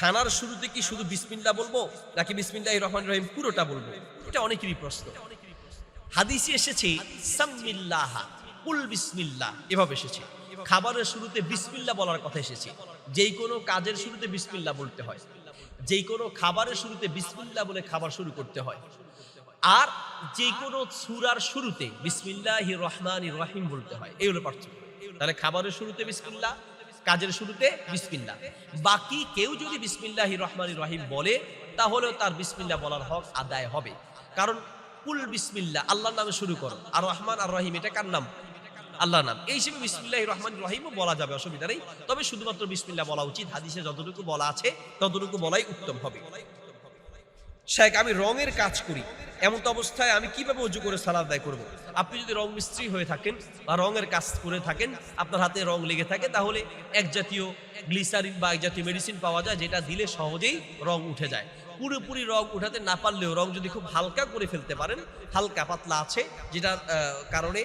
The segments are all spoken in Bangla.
খানার শুরুতে কি শুধু বিসমিল্লা বলব নাকি বিসমিল্লাহ রহমান রহিম পুরোটা বলব? এটা অনেকেরই প্রশ্ন। হাদিসে এসেছে এভাবে এসেছে। খাবারের শুরুতে বিসমিল্লা বলার কথা এসেছে। যেই কোনো কাজের শুরুতে বিসমিল্লা বলতে হয়। যেই কোনো খাবারের শুরুতে বিসমিল্লা বলে খাবার শুরু করতে হয়। আর যে কোনো সুরার শুরুতে বিসমিল্লাহ রহমান রহিম বলতে হয়। এই হলো পার্থক্য। তাহলে খাবারের শুরুতে বিসমিল্লা কাজের শুরুতে বিসমিল্লা বাকি কেউ যদি বিসমিল্লাহ রহমান রহিম বলে, তাহলেও তার বিসমিল্লা বলার হক আদায় হবে। কারণ, কুল বিসমিল্লা আল্লাহর নামে শুরু করো। আর রহমান, আর রহিম, এটা কার নাম? আল্লাহ নাম। এই হিসেবে বিসমিল্লাহ রহমান রহিমও বলা যাবে, অসুবিধা নেই। তবে শুধুমাত্র বিসমিল্লা বলা উচিত। হাদিসে যতটুকু বলা আছে, ততটুকু বলাই উত্তম হবে। শেখ, আমি রঙের কাজ করি। এমন তো অবস্থায় আমি কীভাবে উজু করে সালাদ আদায় করব? আপনি যদি রং মিস্ত্রি হয়ে থাকেন বা রঙের কাজ করে থাকেন, আপনার হাতে রং লেগে থাকে, তাহলে এক জাতীয় গ্লিসারিন বা এক জাতীয় মেডিসিন পাওয়া যায় যেটা দিলে সহজেই রং উঠে যায়। পুরোপুরি রং উঠাতে না পারলেও রং যদি খুব হালকা করে ফেলতে পারেন, হালকা পাতলা আছে, যেটার কারণে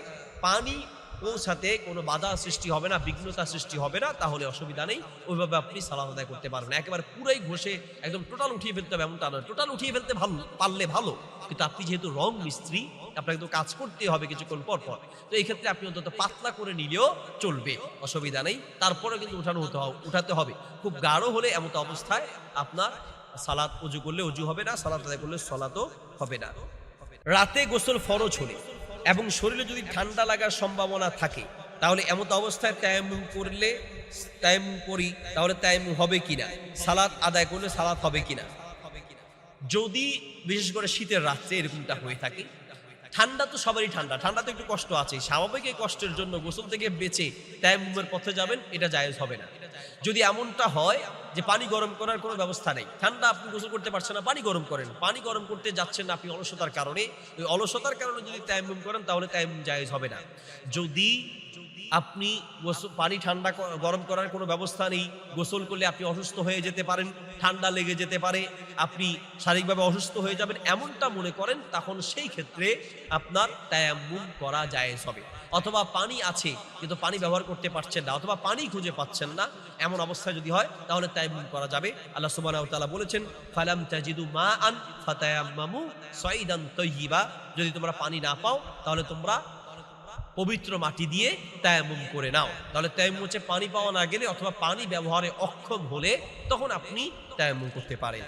পানি পৌঁছাতে কোনো বাধা সৃষ্টি হবে না, বিঘ্নতা সৃষ্টি হবে না, তাহলে অসুবিধা নেই। ওইভাবে আপনি সালাদ আদায় করতে পারবেন একেবারে পুরাই ঘষে একদম টোটাল উঠিয়ে ফেলতে হবে, এমনটা নয়। টোটাল উঠিয়ে ফেলতে ভালো, পারলে ভালো। কিন্তু আপনি যেহেতু রং মিস্ত্রি, আপনাকে তো কাজ করতে হবে কিছুক্ষণ পর পর। তো এই ক্ষেত্রে আপনি অন্তত পাতলা করে নিলেও চলবে, অসুবিধা নেই। তারপরে কিন্তু উঠানো হতে উঠাতে হবে। খুব গাঢ় হলে এমন অবস্থায় আপনার সালাদ উজু করলে উজু হবে না সালাদ আদায় করলে সলাতও হবে না। রাতে গোসল ফরজ হলে এবং শরীরে যদি ঠান্ডা লাগার সম্ভাবনা থাকে, তাহলে এমত অবস্থায় তায়াম্মুম করলে, তায়াম্মুম করি, তাহলে তায়াম্মুম হবে কিনা? সালাত আদায় করলে সালাত হবে কিনা? যদি, বিশেষ করে শীতের রাত্রে এরকমটা হয়ে থাকে, ঠান্ডা তো সবারই ঠান্ডা ঠান্ডা তো একটু কষ্ট আছে স্বাভাবিক এই কষ্টের জন্য গোসল থেকে বেঁচে তায়াম্মুমের পথে যাবেন, এটা জায়েজ হবে না। যদি এমনটা হয় যে পানি গরম করার কোনো ব্যবস্থা নেই, ঠান্ডা আপনি গোসল করতে পারছেন না, পানি গরম করেন, পানি গরম করতে যাচ্ছেন আপনি অলসতার কারণে, ওই অলসতার কারণে যদি তায়াম্মুম করেন তাহলে তায়াম্মুম জায়েজ হবে না। যদি আপনি পানি ঠান্ডা গরম করার কোনো ব্যবস্থা নেই, গোসল করলে আপনি অসুস্থ হয়ে যেতে পারেন, ঠান্ডা লেগে যেতে পারে, আপনি শারীরিকভাবে অসুস্থ হয়ে যাবেন, এমনটা মনে করেন, তখন সেই ক্ষেত্রে আপনার তায়াম্মুম করা জায়েজ হবে। অথবা পানি আছে, কিন্তু পানি ব্যবহার করতে পারছেন না, অথবা পানি খুঁজে পাচ্ছেন না, এমন অবস্থায় যদি হয়, তাহলে তায়াম্মুম করা যাবে। আল্লাহ সুবহানাহু বলেছেন, ফালাম তাজিদু মা আন ফাতায়াম্মামু সাইদান তাইয়িবা। যদি তোমরা পানি না পাও, তাহলে তোমরা পবিত্র মাটি দিয়ে তায়াম্মুম করে নাও। তাহলে তায়াম্মুম হচ্ছে পানি পাওয়া না গেলে অথবা পানি ব্যবহারে অক্ষম হলে তখন আপনি তায়াম্মুম করতে পারেন।